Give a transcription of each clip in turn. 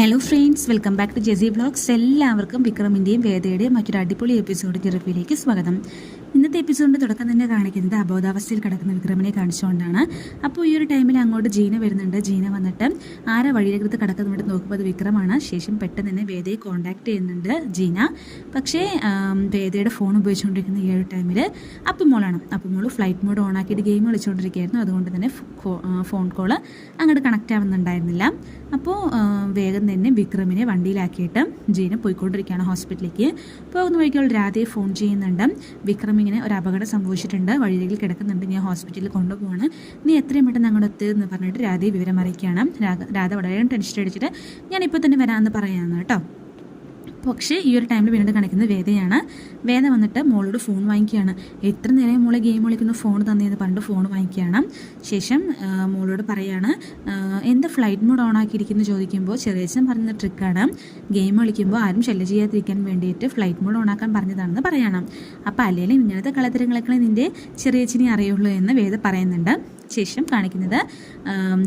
Hello friends welcome back to JC blogs എല്ലാവർക്കും വിക്രമിന്റെയും വേദയുടെയും മറ്റൊരു അടിപൊളി എപ്പിസോഡ് റിവ്യൂയിലേക്ക് സ്വാഗതം. ഇന്നത്തെ എപ്പിസോഡിന്റെ തുടക്കം തന്നെ കാണിക്കുന്നത് അബോധാവസ്ഥയിൽ കിടക്കുന്ന വിക്രമനെ കാണിച്ചുകൊണ്ടാണ്. അപ്പോൾ ഈ ഒരു ടൈമിൽ അങ്ങോട്ട് ജീന വരുന്നുണ്ട്. ജീന വന്നിട്ട് ആരാ വഴിയിലകത്ത് കിടക്കുന്നുണ്ട് നോക്കുമ്പോൾ അത് വിക്രമാണ്. ശേഷം പെട്ടെന്ന് തന്നെ വേദയെ കോൺടാക്ട് ചെയ്യുന്നുണ്ട് ജീന. പക്ഷേ വേദയുടെ ഫോൺ ഉപയോഗിച്ചുകൊണ്ടിരിക്കുന്ന ഈ ഒരു ടൈമിൽ അപ്പുമോളാണ്. അപ്പുമോൾ ഫ്ലൈറ്റ് മോഡ് ഓൺ ആക്കിയിട്ട് ഗെയിം കളിച്ചുകൊണ്ടിരിക്കുകയായിരുന്നു. അതുകൊണ്ട് തന്നെ ഫോൺ കോൾ അങ്ങോട്ട് കണക്റ്റ് ആവുന്നുണ്ടായിരുന്നില്ല. അപ്പോൾ വേഗം തന്നെ വിക്രമിനെ വണ്ടിയിലാക്കിയിട്ട് ജീന പോയിക്കൊണ്ടിരിക്കുകയാണ് ഹോസ്പിറ്റലിലേക്ക് പോകുന്ന വഴിക്കുള്ള രാധയെ ഫോൺ ചെയ്യുന്നുണ്ട്. വിക്രം ഇങ്ങനെ ഒരു അപകടം സംഭവിച്ചിട്ടുണ്ട്. വഴിയിൽ കിടക്കുന്നുണ്ട്. ഞാൻ ഹോസ്പിറ്റലിൽ കൊണ്ടുപോവാണ്. നീ എത്രയും പെട്ടെന്ന് അങ്ങോട്ട് എത്തുക എന്ന് പറഞ്ഞിട്ട് രാധയെ വിവരം അറിയിക്കുകയാണ്. രാധ വളരെ ടെൻഷൻ അടിച്ചിട്ട് ഞാൻ ഇപ്പോൾ തന്നെ വരാമെന്ന് പറയാമെന്ന് കേട്ടോ. പക്ഷേ ഈ ഒരു ടൈമിൽ വീണ്ടും കാണിക്കുന്നത് വേദയാണ്. വേദ വന്നിട്ട് മോളോട് ഫോൺ വാങ്ങിക്കുകയാണ്. എത്ര നേരം മോളെ ഗെയിം കളിക്കുന്ന ഫോൺ തന്നെയെന്ന് പറഞ്ഞിട്ട് ഫോൺ വാങ്ങിക്കുകയാണ്. ശേഷം മോളോട് പറയാണ് എന്ത് ഫ്ലൈറ്റ് മോഡ് ഓൺ ആക്കിയിരിക്കുന്നു? ചോദിക്കുമ്പോൾ ചെറിയച്ഛൻ പറഞ്ഞ ട്രിക്കാണ് ഗെയിം കളിക്കുമ്പോൾ ആരും ശല്യം ചെയ്യാതിരിക്കാൻ വേണ്ടിയിട്ട് ഫ്ലൈറ്റ് മോഡ് ഓൺ ആക്കാൻ പറഞ്ഞതാണെന്ന് പറയണം. അപ്പോൾ അല്ലെങ്കിൽ ഇങ്ങനത്തെ കളത്തരങ്ങളൊക്കെ നിന്റെ ചെറിയച്ഛനെ അറിയുള്ളൂ എന്ന് വേദ പറയുന്നുണ്ട്. ശേഷം കാണിക്കുന്നത്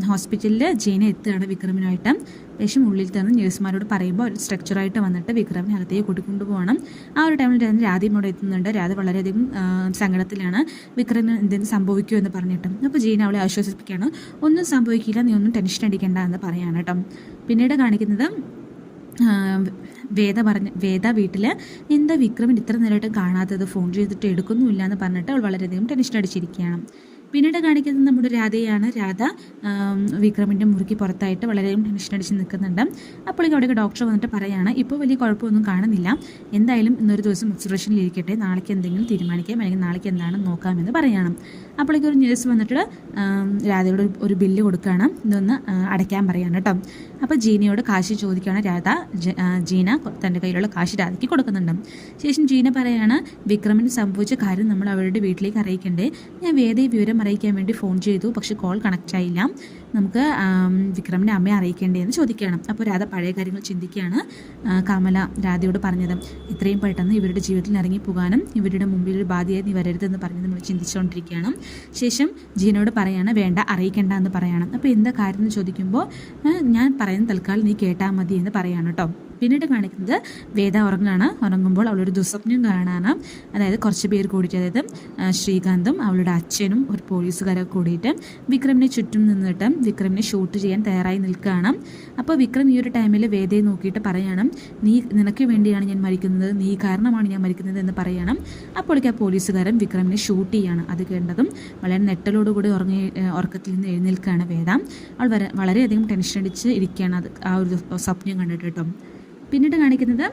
ഹോസ്പിറ്റലിൽ ജീന എത്തുകയാണ് വിക്രമിനായിട്ട് ശേഷം ഉള്ളിൽ തന്നെ നേഴ്സുമാരോട് പറയുമ്പോൾ സ്ട്രക്ചറായിട്ട് വന്നിട്ട് വിക്രമിനെ അകത്തേക്ക് കൂട്ടിക്കൊണ്ടു പോകണം. ആ ഒരു ടൈമിൽ തന്നെ രാധയും അവിടെ എത്തുന്നുണ്ട്. രാധ വളരെയധികം സങ്കടത്തിലാണ്. വിക്രമിന് എന്തെങ്കിലും സംഭവിക്കുമോ എന്ന് പറഞ്ഞിട്ട്. അപ്പോൾ ജീന അവളെ ആശ്വസിപ്പിക്കുകയാണ്. ഒന്നും സംഭവിക്കില്ല നീ ഒന്നും ടെൻഷൻ അടിക്കേണ്ട എന്ന് പറയാണ് കേട്ടോ. പിന്നീട് കാണിക്കുന്നത് വേദ പറഞ്ഞ വേദ വീട്ടിൽ എന്താ വിക്രമിന് ഇത്ര നേരമായിട്ട് കാണാത്തത്? ഫോൺ ചെയ്തിട്ട് എടുക്കുന്നുമില്ല എന്ന് പറഞ്ഞിട്ട് അവൾ വളരെയധികം ടെൻഷൻ അടിച്ചിരിക്കുകയാണ്. പിന്നീട് കാണിക്കുന്നത് നമ്മുടെ രാധയാണ്. രാധ വിക്രമിന്റെ മുറുക്കി പുറത്തായിട്ട് വളരെയധികം ടെൻഷൻ അടിച്ച് നിൽക്കുന്നുണ്ട്. അപ്പോഴേക്കും അവിടേക്ക് ഡോക്ടർ വന്നിട്ട് പറയാണ് ഇപ്പോൾ വലിയ കുഴപ്പമൊന്നും കാണുന്നില്ല. എന്തായാലും ഇന്നൊരു ദിവസം ഒബ്സർവേഷനിൽ ഇരിക്കട്ടെ. നാളേക്ക് എന്തെങ്കിലും തീരുമാനിക്കാം. അല്ലെങ്കിൽ നാളേക്ക് എന്താണ് നോക്കാമെന്ന് പറയണം. അപ്പോഴേക്കും ഒരു നേഴ്സ് വന്നിട്ട് രാധയോട് ഒരു- ബില്ല് കൊടുക്കുകയാണ്. ഇതൊന്ന് അടയ്ക്കാൻ പറയാണ് കേട്ടോ. അപ്പോൾ ജീനയോട് കാശ് ചോദിക്കുകയാണ് രാധ. ജീന തന്റെ കയ്യിലുള്ള കാശ് രാധയ്ക്ക് കൊടുക്കുന്നുണ്ട്. ശേഷം ജീന പറയാണ് വിക്രമിന് സംഭവിച്ച കാര്യം നമ്മൾ അവരുടെ വീട്ടിലേക്ക് അറിയിക്കണ്ടേ. ഞാൻ വേദയെ വിവരം അറിയിക്കാൻ വേണ്ടി ഫോൺ ചെയ്തു. പക്ഷെ കോൾ കണക്റ്റ് ആയില്ല. നമുക്ക് വിക്രമിനെ അമ്മയെ അറിയിക്കേണ്ടതെന്ന് ചോദിക്കുകയാണ്. അപ്പോൾ രാധ പഴയ കാര്യങ്ങൾ ചിന്തിക്കുകയാണ് കമല രാധയോട് പറഞ്ഞത്. ഇത്രയും പെട്ടെന്ന് ഇവരുടെ ജീവിതത്തിൽ ഇറങ്ങി പോകാനും ഇവരുടെ മുമ്പിൽ ഒരു ബാധ്യത നീ വരരുതെന്ന് പറഞ്ഞ് നമ്മൾ ചിന്തിച്ചുകൊണ്ടിരിക്കുകയാണ്. ശേഷം ജീനോട് പറയാണ് വേണ്ട അറിയിക്കേണ്ട എന്ന് പറയണം. അപ്പോൾ എന്താ കാര്യം എന്ന് ചോദിക്കുമ്പോൾ ഞാൻ പറയുന്ന തൽക്കാലം നീ കേട്ടാൽ മതി എന്ന് പറയാണ് കേട്ടോ. പിന്നീട് കാണിക്കുന്നത് വേദ ഉറങ്ങാണ്. ഉറങ്ങുമ്പോൾ അവളൊരു ദുസ്വപ്നം കാണാണ് അതായത് കുറച്ച് പേർ കൂടിയിട്ട് അതായത് ശ്രീകാന്തും അവളുടെ അച്ഛനും ഒരു പോലീസുകാരൊക്കെ കൂടിയിട്ട് വിക്രമിനെ ചുറ്റും നിന്നിട്ട് വിക്രമിനെ ഷൂട്ട് ചെയ്യാൻ തയ്യാറായി നിൽക്കുകയാണ്. അപ്പോൾ വിക്രം ഈ ഒരു ടൈമിൽ വേദയെ നോക്കിയിട്ട് പറയണം നീ നിനക്ക് വേണ്ടിയാണ് ഞാൻ മരിക്കുന്നത് നീ കാരണമാണ് ഞാൻ മരിക്കുന്നത് എന്ന് പറയണം. അപ്പോഴേക്ക് ആ പോലീസുകാരൻ വിക്രമിനെ ഷൂട്ട് ചെയ്യാണ്. അത് കേട്ടതും വളരെ നെട്ടലോടുകൂടി ഉറങ്ങി ഉറക്കത്തിൽ നിന്ന് എഴുന്നേൽക്കുകയാണ് വേദ. അവൾ വളരെയധികം ടെൻഷൻ അടിച്ച് ഇരിക്കുകയാണ്. അത് ആ ഒരു സ്വപ്നം കണ്ടിട്ട് കേട്ടോ. പിന്നീട് കാണിക്കുന്നത്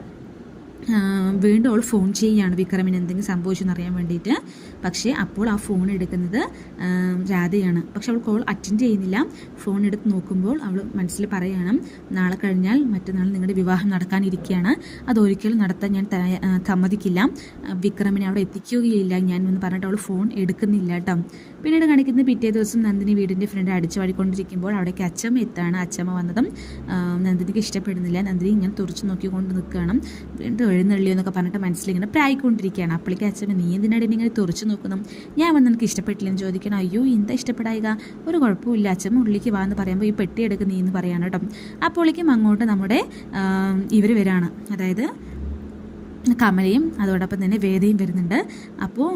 വീണ്ടും അവൾ ഫോൺ ചെയ്യുകയാണ് വിക്രമിന് എന്തെങ്കിലും സംഭവിച്ചു എന്നറിയാൻ വേണ്ടിയിട്ട്. പക്ഷേ അപ്പോൾ ആ ഫോൺ എടുക്കുന്നത് രാധയാണ്. പക്ഷെ അവൾ കോൾ അറ്റൻഡ് ചെയ്യുന്നില്ല. ഫോൺ എടുത്ത് നോക്കുമ്പോൾ അവൾ മനസ്സിൽ പറയണം നാളെ കഴിഞ്ഞാൽ മറ്റന്നാൾ നിങ്ങളുടെ വിവാഹം നടക്കാനിരിക്കുകയാണ് അതൊരിക്കലും നടത്താൻ ഞാൻ സമ്മതിക്കില്ല. വിക്രമിനെ അവിടെ എത്തിക്കുകയില്ല. ഞാൻ എന്ന് പറഞ്ഞിട്ട് അവൾ ഫോൺ എടുക്കുന്നില്ല കേട്ടോ. പിന്നീട് കാണിക്കുന്നത് പിറ്റേ ദിവസം നന്ദിനി വീടിന്റെ ഫ്രണ്ട് അടിച്ചു വാടിക്കൊണ്ടിരിക്കുമ്പോൾ അവിടേക്ക് അച്ചമ്മ എത്താണ്. അച്ചമ്മ വന്നതും നന്ദിനിക്ക് ഇഷ്ടപ്പെടുന്നില്ല. നന്ദിനി ഇങ്ങനെ തുറച്ചു നോക്കിക്കൊണ്ട് നിൽക്കുകയാണ്. വീണ്ടും എഴുന്നള്ളിയോ എന്നൊക്കെ പറഞ്ഞിട്ട് മനസ്സിലിങ്ങനെ പ്രായിക്കൊണ്ടിരിക്കുകയാണ്. അപ്പോഴേക്ക് അച്ഛൻ നീ എന്തിനാണ് എന്നെ ഇങ്ങനെ തുറച്ചു നോക്കുന്നു? ഞാൻ വന്ന് എനിക്ക് ഇഷ്ടപ്പെട്ടില്ലെന്ന് ചോദിക്കണം. അയ്യോ എന്താ ഇഷ്ടപ്പെടായിക? ഒരു കുഴപ്പമില്ല അച്ഛൻ ഉള്ളിലേക്ക് വാ എന്ന് പറയുമ്പോൾ ഈ പെട്ടി എടുക്കുന്ന നീ എന്ന് പറയാണ് കേട്ടോ. അപ്പോഴേക്കും അങ്ങോട്ട് നമ്മുടെ ഇവർ വരാണ്. അതായത് കമലയും അതോടൊപ്പം തന്നെ വേദയും വരുന്നുണ്ട്. അപ്പോൾ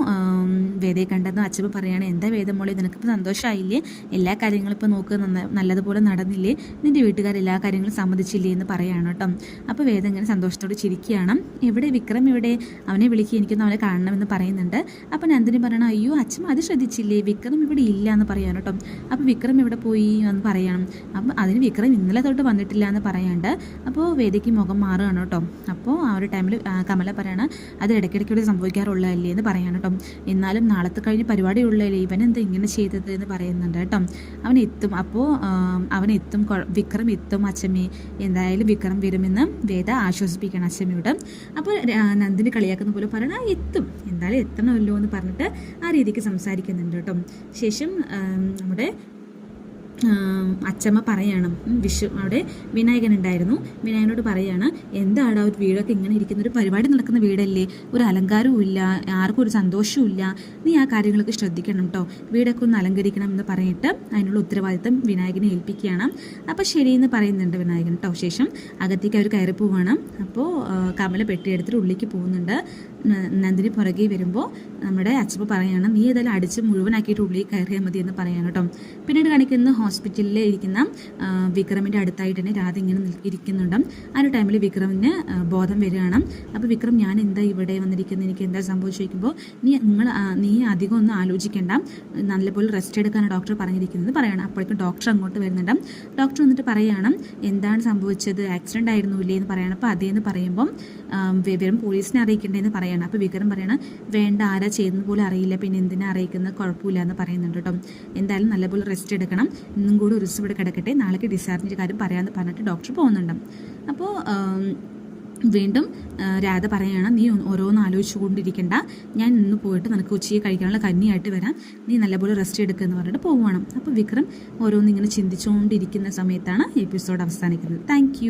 വേദയെ കണ്ടെന്ന് അച്ഛൻ പറയുകയാണ് എന്താ വേദം മോളി നിനക്കിപ്പോൾ സന്തോഷമായില്ലേ എല്ലാ കാര്യങ്ങളും ഇപ്പോൾ നോക്ക് നല്ലതുപോലെ നടന്നില്ലേ? നിന്റെ വീട്ടുകാർ എല്ലാ കാര്യങ്ങളും സമ്മതിച്ചില്ലേ? എന്ന് പറയുകയാണ് കേട്ടോ. അപ്പോൾ വേദം ഇങ്ങനെ സന്തോഷത്തോടെ ചിരിക്കുകയാണ്. ഇവിടെ വിക്രം ഇവിടെ അവനെ വിളിക്കുക എനിക്കൊന്ന് അവനെ കാണണമെന്ന് പറയുന്നുണ്ട്. അപ്പോൾ നന്ദിനി പറയണം അയ്യോ അച്ഛൻ അത് ശ്രദ്ധിച്ചില്ലേ? വിക്രം ഇവിടെ ഇല്ല എന്ന് പറയാൻ കേട്ടോ. അപ്പോൾ വിക്രം ഇവിടെ പോയി എന്ന് പറയണം. അപ്പം അതിന് വിക്രം ഇന്നലെ തൊട്ട് വന്നിട്ടില്ല എന്ന് പറയാണ്ട്. അപ്പോൾ വേദയ്ക്ക് മുഖം മാറുകയാണ് കേട്ടോ. അപ്പോൾ ആ ഒരു ടൈമിൽ കമല പറയാണ് അത് ഇടയ്ക്കിടയ്ക്കൂടെ സംഭവിക്കാറുള്ളതല്ലേ എന്ന് പറയാണ് കേട്ടോ. എന്നാലും നാളത്തെ കഴിഞ്ഞ് പരിപാടി ഉള്ളതല്ലേ ഇവൻ എന്താ ഇങ്ങനെ ചെയ്തത് എന്ന് പറയുന്നുണ്ട് കേട്ടോ. അവൻ എത്തും. അപ്പോൾ അവൻ എത്തും. വിക്രം എത്തും അച്ഛമ്മേ. എന്തായാലും വിക്രം വരുമെന്ന് വേദ ആശ്വസിപ്പിക്കണം അച്ഛമ്മയോട്. അപ്പോൾ നന്ദിനി കളിയാക്കുന്ന പോലെ പറയണം എത്തും. എന്തായാലും എത്തണമല്ലോ എന്ന് പറഞ്ഞിട്ട് ആ രീതിക്ക് സംസാരിക്കുന്നുണ്ട് കേട്ടോ. ശേഷം നമ്മുടെ അച്ചമ്മ പറയണം. വിഷു അവിടെ വിനായകൻ ഉണ്ടായിരുന്നു വിനായകനോട് പറയാണ് എന്താണ് ഒരു വീടൊക്കെ ഇങ്ങനെ ഇരിക്കുന്ന ഒരു പരിപാടി നടക്കുന്ന വീടല്ലേ? ഒരു അലങ്കാരവും ഇല്ല ആർക്കും ഒരു സന്തോഷവും ഇല്ല. നീ ആ കാര്യങ്ങളൊക്കെ ശ്രദ്ധിക്കണം കേട്ടോ വീടൊക്കെ ഒന്ന് അലങ്കരിക്കണം എന്ന് പറഞ്ഞിട്ട് അതിനുള്ള ഉത്തരവാദിത്തം വിനായകനെ ഏൽപ്പിക്കുകയാണ്. അപ്പോൾ ശരിയെന്ന് പറയുന്നുണ്ട് വിനായകൻ കേട്ടോ ശേഷം. അകത്തേക്ക് അവർ കയറി പോവാണ്. അപ്പോൾ കമല പെട്ടിയെടുത്തിട്ട് ഉള്ളിലേക്ക് പോകുന്നുണ്ട്. നന്ദിനി പുറകെ വരുമ്പോൾ നമ്മുടെ അച്ഛപ്പ പറയാണ് നീ ഏതായാലും അടിച്ച് മുഴുവനാക്കിയിട്ട് ഉള്ളിൽ കയറിയാൽ മതി എന്ന് പറയാണ് കേട്ടോ പിന്നീട് കാണിക്കുന്നത് ഹോസ്പിറ്റലിൽ ഇരിക്കുന്ന വിക്രമിന്റെ അടുത്തായിട്ട് തന്നെ രാധ ഇങ്ങനെ ഇരിക്കുന്നുണ്ട്. ആ ഒരു ടൈമിൽ വിക്രമിന് ബോധം വരികയാണ്. അപ്പോൾ വിക്രം ഞാൻ എന്താ ഇവിടെ വന്നിരിക്കുന്നത് എനിക്ക് എന്താ സംഭവിച്ചിരിക്കുമ്പോൾ നീ നിങ്ങൾ നീ അധികം ഒന്നും ആലോചിക്കേണ്ട. നല്ലപോലെ റെസ്റ്റ് എടുക്കാനാണ് ഡോക്ടർ പറഞ്ഞിരിക്കുന്നത് പറയണം. അപ്പോഴേക്കും ഡോക്ടർ അങ്ങോട്ട് വരുന്നുണ്ട്. ഡോക്ടർ വന്നിട്ട് പറയണം എന്താണ് സംഭവിച്ചത്? ആക്സിഡന്റ് ആയിരുന്നു ഇല്ലേ? എന്ന് പറയണം. അപ്പോൾ അതേന്ന് പറയുമ്പം വിവരം പോലീസിനെ അറിയിക്കേണ്ടതെന്ന് പറയണം. അപ്പോൾ വിക്രം പറയണം വേണ്ട ആരാ ചെയ്യുന്നത് പോലും അറിയില്ല. പിന്നെ എന്തിനാ അറിയിക്കുന്നത്? കുഴപ്പമില്ല എന്ന് പറയുന്നുണ്ട് കേട്ടോ എന്തായാലും നല്ലപോലെ റെസ്റ്റ് എടുക്കണം. ഇന്നും കൂടി ഒരു ദിവസം ഇവിടെ കിടക്കട്ടെ നാളേക്ക് ഡിസ്ചാർജിന്റെ കാര്യം പറയാമെന്ന് പറഞ്ഞിട്ട് ഡോക്ടർ പോകുന്നുണ്ട്. അപ്പോൾ വീണ്ടും രാധ പറയുകയാണ് നീ ഓരോന്ന് ആലോചിച്ചു കൊണ്ടിരിക്കണ്ട ഞാൻ ഇന്ന് പോയിട്ട് നിനക്ക് ഉച്ചയ്ക്ക് കഴിക്കാനുള്ള കന്നിയായിട്ട് വരാം. നീ നല്ലപോലെ റെസ്റ്റ് എടുക്കുക എന്ന് പറഞ്ഞിട്ട് പോവുകയാണ്. അപ്പോൾ വിക്രം ഓരോന്നിങ്ങനെ ചിന്തിച്ചുകൊണ്ടിരിക്കുന്ന സമയത്താണ് എപ്പിസോഡ് അവസാനിക്കുന്നത്. താങ്ക്